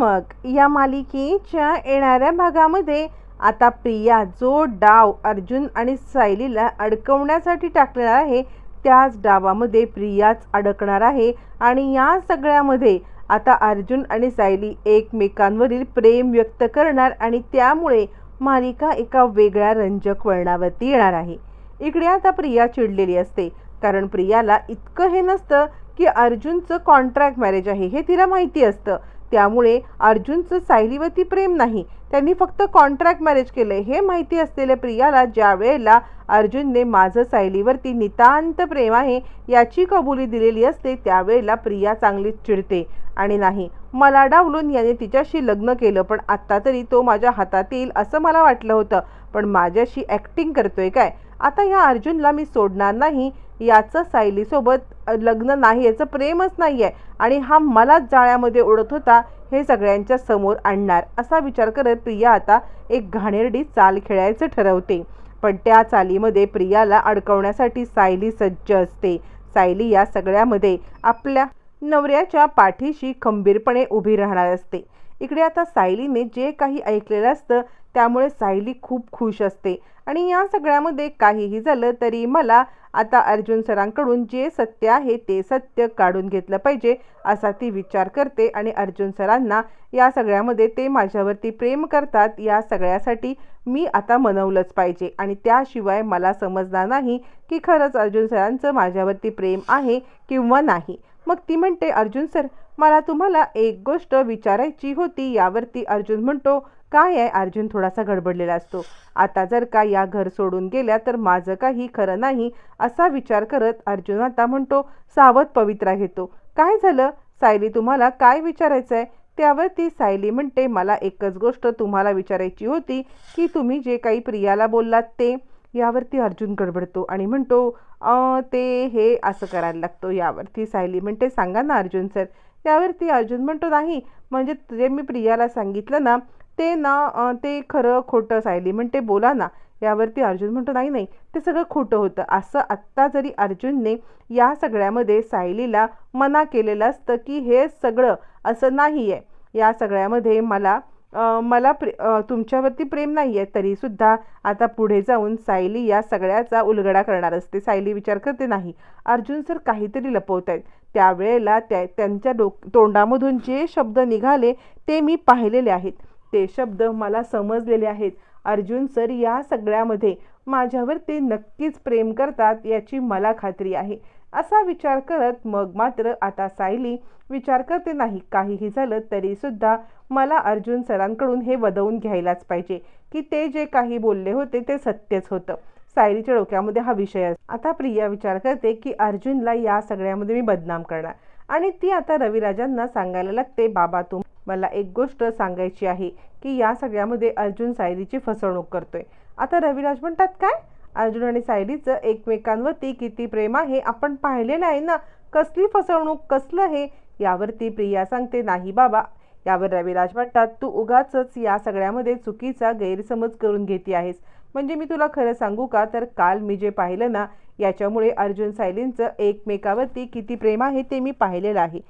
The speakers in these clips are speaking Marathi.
मग या मालिकेच्या येणाऱ्या भागामध्ये आता प्रिया जो डाव अर्जुन आणि सायलीला अडकवण्यासाठी टाकलेला आहे त्याच डावामध्ये प्रियाच अडकणार आहे आणि या सगळ्यामध्ये आता अर्जुन आणि सायली एकमेकांवरील प्रेम व्यक्त करणार आणि त्यामुळे मालिका एका वेगळ्या रंजक वळणावरती येणार आहे. इकडे आता प्रिया चिडलेली असते कारण प्रियाला इतकं हे नसतं की अर्जुनचं कॉन्ट्रॅक्ट मॅरेज आहे हे तिला माहिती असतं. त्यामुळे अर्जुनचं सायलीवरती प्रेम नाही. त्यांनी फक्त कॉन्ट्रॅक्ट मॅरेज केलं हे माहिती असलेल्या प्रियाला ज्या वेळेला अर्जुनने माझं सायलीवरती नितांत प्रेम आहे याची कबुली दिलेली असते त्यावेळेला प्रिया चांगलीच चिडते. आणि नाही मला डावलून याने तिच्याशी लग्न केलं पण आत्ता तरी तो माझ्या हातात येईल असं मला वाटलं होतं. पण माझ्याशी ॲक्टिंग करतोय काय? आता ह्या अर्जुनला मी सोडणार नाही याचं सायलीसोबत लग्न नाही याचं प्रेमच नाही आहे आणि हा मलाच जाळ्यामध्ये ओढत होता हे सगळ्यांच्या समोर आणणार असा विचार करत प्रिया आता एक घाणेरडी चाल खेळायचं ठरवते. पण त्या चालीमध्ये प्रियाला अडकवण्यासाठी सायली सज्ज असते. सायली या सगळ्यामध्ये आपल्या नवऱ्याच्या पाठीशी खंबीरपणे उभी राहणार असते. इकडे आता सायलीने जे काही ऐकलेलं असतं त्यामुळे सायली खूप खुश असते. आणि या सगळ्यामध्ये काहीही झालं तरी मला आता अर्जुन सरांकडून जे सत्य आहे ते सत्य काढून घेतलं पाहिजे असा ती विचार करते आणि अर्जुन सरांना या सगळ्यामध्ये ते माझ्यावरती प्रेम करतात या सगळ्यासाठी मी आता मनवलंच पाहिजे. आणि त्याशिवाय मला समजणार नाही की खरंच अर्जुन सरांचं माझ्यावरती प्रेम आहे किंवा नाही. मग ती म्हणते अर्जुन सर मला तुम्हाला एक गोष्ट विचारायची होती. यावरती अर्जुन म्हणतो काय आहे? अर्जुन थोडासा गडबडलेला असतो. आता जर का या घर सोडून गेल्या तर माझं काही खरं नाही असा विचार करत अर्जुन आता म्हणतो सावध पवित्रा घेतो. काय झालं? सायली तुम्हाला काय विचारायचं आहे त्यावरती सायली म्हणते मला एकच गोष्ट तुम्हाला विचारायची होती की तुम्ही जे काही प्रियाला बोललात ते यावरती अर्जुन गडबडतो आणि म्हणतो ते हे असं करायला लागतो यावरती सायली म्हणते सांगा ना अर्जुन सर. त्यावरती अर्जुन म्हणतो नाही म्हणजे जे मी प्रियाला सांगितलं ना ते ना ते खरं खोटं. सायली म्हणते बोला ना. यावरती अर्जुन म्हणतो नाही नाही ते सगळं खोटं होतं. असं आत्ता जरी अर्जुनने या सगळ्यामध्ये सायलीला मना केलेलं असतं की हे सगळं असं नाही आहे या सगळ्यामध्ये मला मला प्रे तुमच्यावरती प्रेम नाही आहे तरीसुद्धा आता पुढे जाऊन सायली या सगळ्याचा उलगडा करणार असते. सायली विचार करते नाही अर्जुन सर काहीतरी लपवत आहेत त्यावेळेला त्या त्यांच्या डोक तोंडामधून जे शब्द निघाले ते मी पाहिलेले आहेत. ते शब्द मला समजलेले आहेत. अर्जुन सर या सगळ्यामध्ये माझ्यावर ते नक्कीच प्रेम करतात याची मला खात्री आहे. असा विचार करत मग मात्र आता सायली विचार करते नाही काहीही झालं तरीसुद्धा मला अर्जुन सरांकडून हे वदवून घ्यायलाच पाहिजे की ते जे काही बोलले होते ते सत्यच होतं. सायलीच्या डोक्यामध्ये हा विषय आता प्रिया विचार करते की अर्जुनला या सगळ्यामध्ये मी बदनाम करणार. आणि ती आता रविराजांना सांगायला लागते बाबा तू मला एक गोष्ट सांगायची आहे की या सगळ्यामध्ये अर्जुन सायलीची फसवणूक करतोय. आता रविराज म्हणतात काय? अर्जुन आणि सायलीचं एकमेकांवरती किती प्रेम आहे आपण पाहिलेलं आहे ना? कसली फसवणूक कसलं हे? यावरती प्रिया सांगते नाही बाबा यावर रविराज म्हणतात तू उगाच या सगळ्यामध्ये चुकीचा गैरसमज करून घेते आहेस. म्हणजे मी तुला खरं सांगू का? तर काल मी जे पाहिलं ना याच्यामुळे अर्जुन सायलींचं एकमेकावरती किती प्रेम आहे ते मी पाहिलेलं आहे.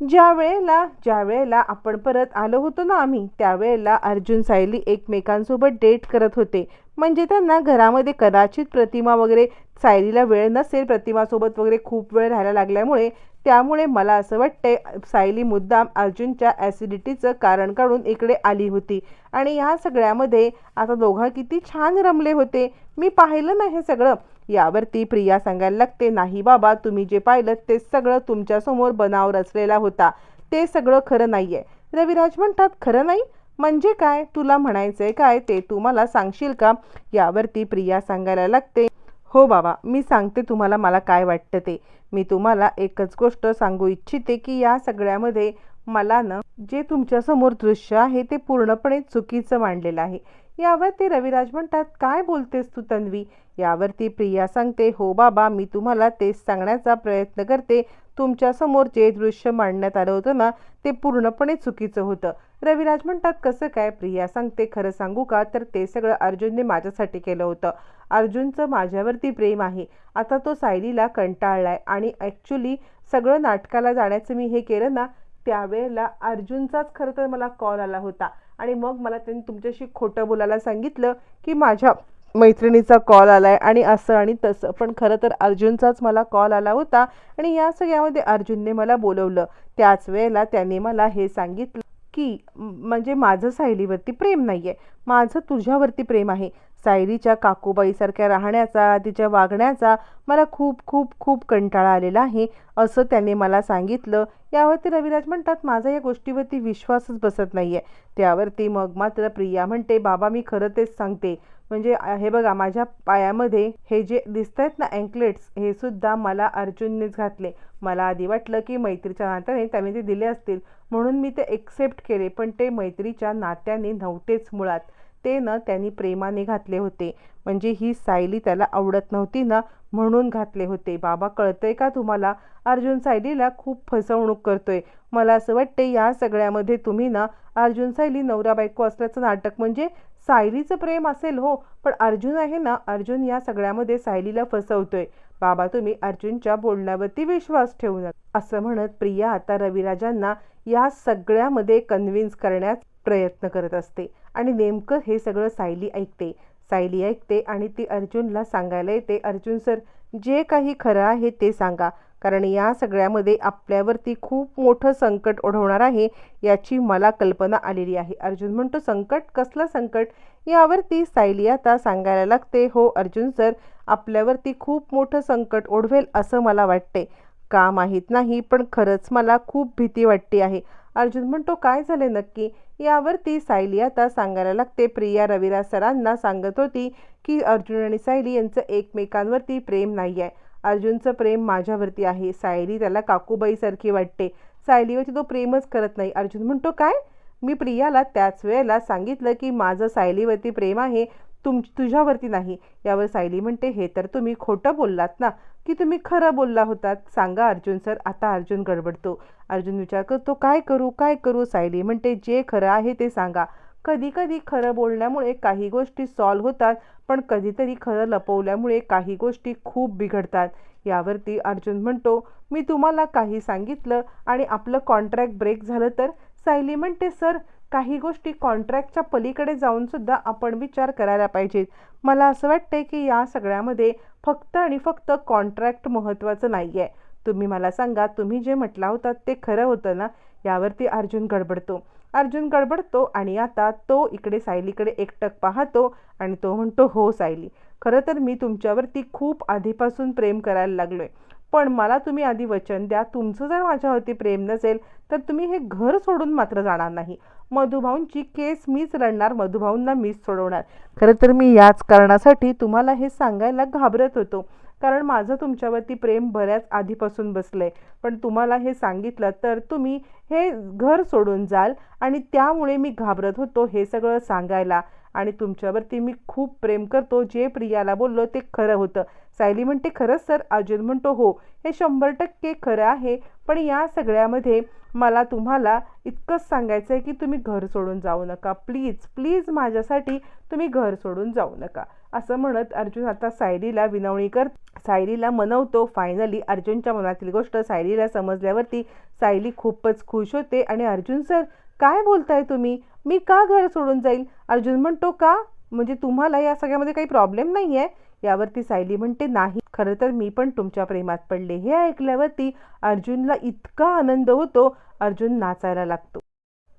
ज्या वेळेला ज्या वेळेला आपण परत आलो होतो ना आम्ही त्यावेळेला अर्जुन सायली एकमेकांसोबत डेट करत होते. म्हणजे त्यांना घरामध्ये कदाचित प्रतिमा वगैरे सायलीला वेळ नसेल प्रतिमासोबत वगैरे खूप वेळ राहायला लागल्यामुळे त्यामुळे मला असं वाटतंय सायली मुद्दाम अर्जुनच्या ॲसिडिटीचं कारण काढून इकडे आली होती. आणि ह्या सगळ्यामध्ये आता दोघं किती छान रमले होते. मी पाहिलं ना हे सगळं. यावरती प्रिया सांगायला लागते नाही बाबा तुम्ही जे पाहिलं ते सगळं तुमच्यासमोर बनाव रचलेला होता. ते सगळं खरं नाही आहे रविराज म्हणतात खरं नाही? म्हणजे काय? तुला म्हणायचंय काय? ते तू मला सांगशील का? यावरती प्रिया सांगायला लागते हो बाबा मी सांगते तुम्हाला मला काय वाटतं ते. मी तुम्हाला एकच गोष्ट सांगू इच्छिते की या सगळ्यामध्ये मला ना जे तुमच्यासमोर दृश्य आहे ते पूर्णपणे चुकीचं मांडलेलं आहे. यावरती रविराज म्हणतात काय बोलतेस तू तन्वी? यावरती प्रिया सांगते हो बाबा मी तुम्हाला तेच सांगण्याचा प्रयत्न करते. तुमच्यासमोर जे दृश्य मांडण्यात आलं होतं ना ते पूर्णपणे चुकीचं होतं. रविराज म्हणतात कसं काय? प्रिया सांगते खरं सांगू का? तर ते सगळं अर्जुनने माझ्यासाठी केलं होतं. अर्जुनचं माझ्यावरती प्रेम आहे. आता तो सायलीला कंटाळलाय आणि ॲक्च्युली सगळं नाटकाला जाण्याचं मी हे केलं ना त्यावेळेला अर्जुनचाच खरं तर मला कॉल आला होता. आणि मग मला त्यांनी तुमच्याशी खोटं बोलायला सांगितलं की माझ्या मैत्रिणीचा कॉल आला आहे आणि असं आणि तसं. पण खरं तर अर्जुनचाच मला कॉल आला होता आणि या सगळ्यामध्ये अर्जुनने मला बोलवलं. त्याच वेळेला त्याने मला हे सांगितलं की म्हणजे माझं सायलीवरती प्रेम नाही आहे माझं तुझ्यावरती प्रेम आहे. सायरीच्या काकूबाईसारख्या राहण्याचा तिच्या वागण्याचा मला खूप खूप खूप कंटाळा आलेला आहे असं त्याने मला सांगितलं. यावरती रविराज म्हणतात माझा या गोष्टीवरती विश्वासच बसत नाही आहे त्यावरती मग मात्र प्रिया म्हणते बाबा मी खरं तेच सांगते. म्हणजे हे बघा माझ्या पायामध्ये हे जे दिसत आहेत ना अँकलेट्स हे सुद्धा मला अर्जुननेच घातले. मला आधी वाटलं की मैत्रीच्या नात्याने त्याने ते दिले असतील. म्हणून मी ते एक्सेप्ट केले पण ते मैत्रीच्या नात्याने नव्हतेच मुळात. ते ना त्यांनी प्रेमाने घातले होते. म्हणजे ही सायली त्याला आवडत नव्हती ना म्हणून घातले होते. बाबा कळतंय का तुम्हाला? अर्जुन सायलीला खूप फसवणूक करतोय. मला असं वाटते या सगळ्यामध्ये तुम्ही ना अर्जुन सायली नवरा बायको असल्याचं नाटक म्हणजे सायलीचं प्रेम असेल हो. पण अर्जुन आहे ना अर्जुन या सगळ्यामध्ये सायलीला फसवतोय. बाबा तुम्ही अर्जुनच्या बोलण्यावरती विश्वास ठेवू नका. असं म्हणत प्रिया आता रविराजांना या सगळ्यामध्ये कन्व्हिन्स करण्यात प्रयत्न करत असते. आणि नेमकं हे सगळं सायली ऐकते. सायली ऐकते आणि ती अर्जुनला सांगायला येते अर्जुन सर जे काही खरं आहे ते सांगा. कारण या सगळ्यामध्ये आपल्यावरती खूप मोठं संकट ओढवणार आहे याची मला कल्पना आलेली आहे. अर्जुन म्हणतो संकट? कसलं संकट? यावरती सायली आता सांगायला लागते हो अर्जुन सर आपल्यावरती खूप मोठं संकट ओढवेल असं मला वाटते. का माहीत नाही पण खरंच मला खूप भीती वाटते आहे. अर्जुन म्हणतो काय झाले नक्की? यावरती सायली आता सांगायला लागते. प्रिया रविराज सरांना सांगत होती की अर्जुन आणि सायली यांचं एकमेकांवरती प्रेम नाही आहे अर्जुनचं प्रेम माझ्यावरती आहे. सायली त्याला काकूबाईसारखी वाटते. सायलीवरती तो प्रेमच करत नाही. अर्जुन म्हणतो काय? मी प्रियाला त्याच वेळेला सांगितलं की माझं सायलीवरती प्रेम आहे. तुम तुझ्यावरती नाही. यावर सायली म्हणते हे तर तुम्ही खोटं बोललात ना की तुम्ही खरं बोलला होतात. सांगा अर्जुन सर आता अर्जुन गडबडतो. अर्जुन विचार करतो काय करू काय करू? सायली म्हणते जे खरं आहे ते सांगा. कधी कधी खरं बोलण्यामुळे काही गोष्टी सॉल्व होतात पण कधीतरी खरं लपवल्यामुळे काही गोष्टी खूप बिघडतात. यावरती अर्जुन म्हणतो मी तुम्हाला काही सांगितलं आणि आपलं कॉन्ट्रॅक्ट ब्रेक झालं तर? सायली म्हणते सर काही गोष्टी कॉन्ट्रॅक्टच्या पलीकडे जाऊनसुद्धा आपण विचार करायला पाहिजेत. मला असं वाटतंय की या सगळ्यामध्ये फक्त आणि फक्त कॉन्ट्रॅक्ट महत्त्वाचं नाही आहे तुम्ही मला सांगा तुम्ही जे म्हटला होता ते खरं होतं ना? यावरती अर्जुन गडबडतो. अर्जुन गडबडतो आणि आता तो इकडे सायलीकडे एकटक पाहतो आणि तो म्हणतो हो सायली खरं तर मी तुमच्यावरती खूप आधीपासून प्रेम करायला लागलो आहे पण मला तुम्ही आधी वचन द्या. तुमचं जर माझ्यावरती प्रेम नसेल तर तुम्ही हे घर सोडून मात्र जाणार नाही. मधुभाऊंची केस मीच लढणार मधुभाऊंना मीच सोडवणार. खरं तर मी याच कारणासाठी तुम्हाला हे सांगायला घाबरत होतो. कारण माझं तुमच्यावरती प्रेम बऱ्याच आधीपासून बसलं आहे पण तुम्हाला हे सांगितलं तर तुम्ही हे घर सोडून जाल आणि त्यामुळे मी घाबरत होतो हे सगळं सांगायला. आणि तुमच्यावरती मी खूप प्रेम करतो जे प्रियाला बोललो ते खरं होतं. सायली म्हणते खरंच सर अर्जुन म्हणतो हो हे शंभर टक्के खरं आहे. पण या सगळ्यामध्ये मला तुम्हाला इतकंच सांगायचं आहे की तुम्ही घर सोडून जाऊ नका. प्लीज प्लीज माझ्यासाठी तुम्ही घर सोडून जाऊ नका. असं म्हणत अर्जुन आता सायलीला विनवणी कर सायरीला मनवतो. फायनली अर्जुनच्या मनातील गोष्ट सायरीला समजल्यावरती सायली खूपच खुश होते आणि अर्जुन सर काय बोलताय तुम्ही? मी का घर सोडून जाईल? अर्जुन म्हणतो का? म्हणजे तुम्हाला या सगळ्यामध्ये काही प्रॉब्लेम नाही आहे यावरती सायली म्हणते नाही. खरं तर मी पण तुमच्या प्रेमात पडले. हे ऐकल्यावरती अर्जुनला इतका आनंद होतो. अर्जुन नाचायला लागतो.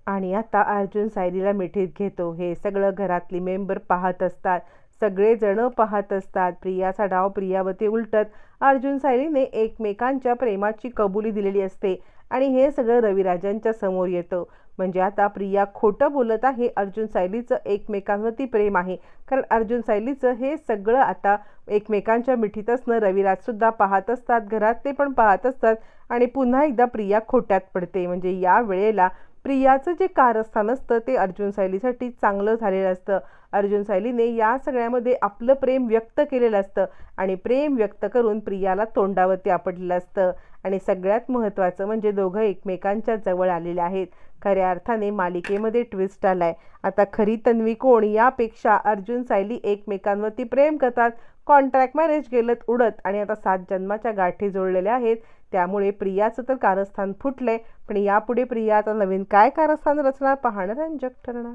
आणि आता अर्जुन सायलीला मिठीत घेतो. हे सगळं घरातली मेंबर पाहत असतात. सगळेजण पाहत असतात. प्रियाचा डाव प्रियावती उलटत अर्जुन सायलीने एकमेकांच्या प्रेमाची कबुली दिलेली असते आणि हे सगळं रविराजांच्या समोर येतं. म्हणजे आता प्रिया खोटं बोलत आहे अर्जुन सायलीचं एकमेकांवरती प्रेम आहे. कारण अर्जुन सायलीचं हे सगळं आता एकमेकांच्या मिठीत असणं रविराजसुद्धा पाहत असतात घरात ते पण पाहत असतात आणि पुन्हा एकदा प्रिया खोट्यात पडते. म्हणजे या वेळेला प्रियाचं जे कारस्थान असतं ते अर्जुन सायलीसाठी चांगलं झालेलं असतं. अर्जुन सायलीने या सगळ्यामध्ये आपलं प्रेम व्यक्त केलेलं असतं आणि प्रेम व्यक्त करून प्रियाला तोंडावरती आपटलेलं असतं. आणि सगळ्यात महत्त्वाचं म्हणजे दोघं एकमेकांच्या जवळ आलेले आहेत. खऱ्या अर्थाने मालिकेमध्ये ट्विस्ट आलाय. आता खरी तन्वी कोण यापेक्षा अर्जुन सायली एकमेकांवरती प्रेम करतात कॉन्ट्रॅक्ट मॅरेज गेलत उडत आणि आता सात जन्माच्या गाठी जोडलेल्या आहेत. त्यामुळे प्रियाचं तर कारस्थान फुटलंय पण यापुढे प्रिया आता नवीन काय कारस्थान रचणार पाहणं रंजक ठरणार.